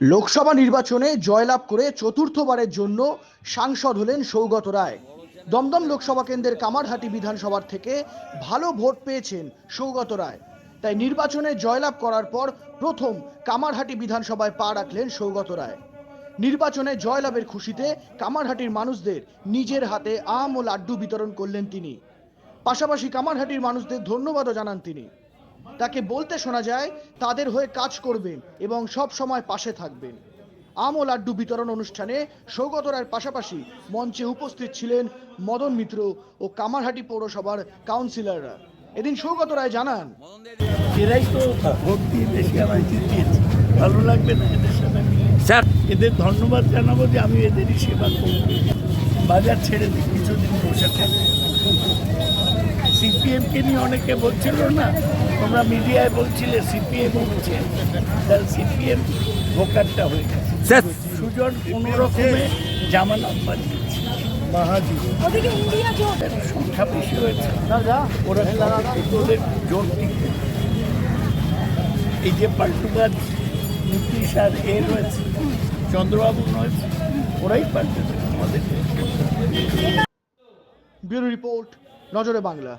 লোকসভা নির্বাচনে জয়লাভ করে চতুর্থবারের জন্য সাংসদ হলেন সৌগত রায়। দমদম লোকসভা কেন্দ্রের কামারহাটি বিধানসভার থেকে ভালো ভোট পেয়েছেন সৌগত রায়। তাই নির্বাচনে জয়লাভ করার পর প্রথম কামারহাটি বিধানসভায় পা রাখলেন সৌগত রায়। নির্বাচনে জয়লাভের খুশিতে কামারহাটির মানুষদের নিজের হাতে আম ও লাড্ডু বিতরণ করলেন তিনি। পাশাপাশি কামারহাটির মানুষদের ধন্যবাদও জানান তিনি। তাকে বলতে শোনা যায় তাদের হয়ে কাজ করবেন এবং সব সময় পাশে থাকবেন আম ও লাড্ডু বিতরণ অনুষ্ঠানে সৌগত রায়ের পাশাপাশি মঞ্চে উপস্থিত ছিলেন মদন মিত্র ও কামারহাটি পৌরসভার কাউন্সিলররা এদিন সৌগত রায় জানান এরাই তো ভোট বেশি আমায় জিতিয়েছে। ভালো লাগবে না এদের সাথে? স্যার। এদের ধন্যবাদ জানাব যে আমি এদেরই সেবা করব। বাজার ছেড়ে দিই কিছুদিন বসে থাকব সিপিএমকে নিয়ে অনেকে বলছিল না তোমরা মিডিয়ায় বলছিলে সিপিএম হচ্ছে। তাহলে সিপিএম ভোকারটা হয়ে গেছে। সুজন কোনো রকমে জামানত জোট। এর সংখ্যা বেশি হয়েছে। ওরা ওদের জোর টিকে এই যে পাল্টুগাছ নীতিশ আর এ রয়েছে চন্দ্রবাবু রয়েছে ওরাই পাল্টে আমাদের ব্যুরো রিপোর্ট নজরে বাংলা।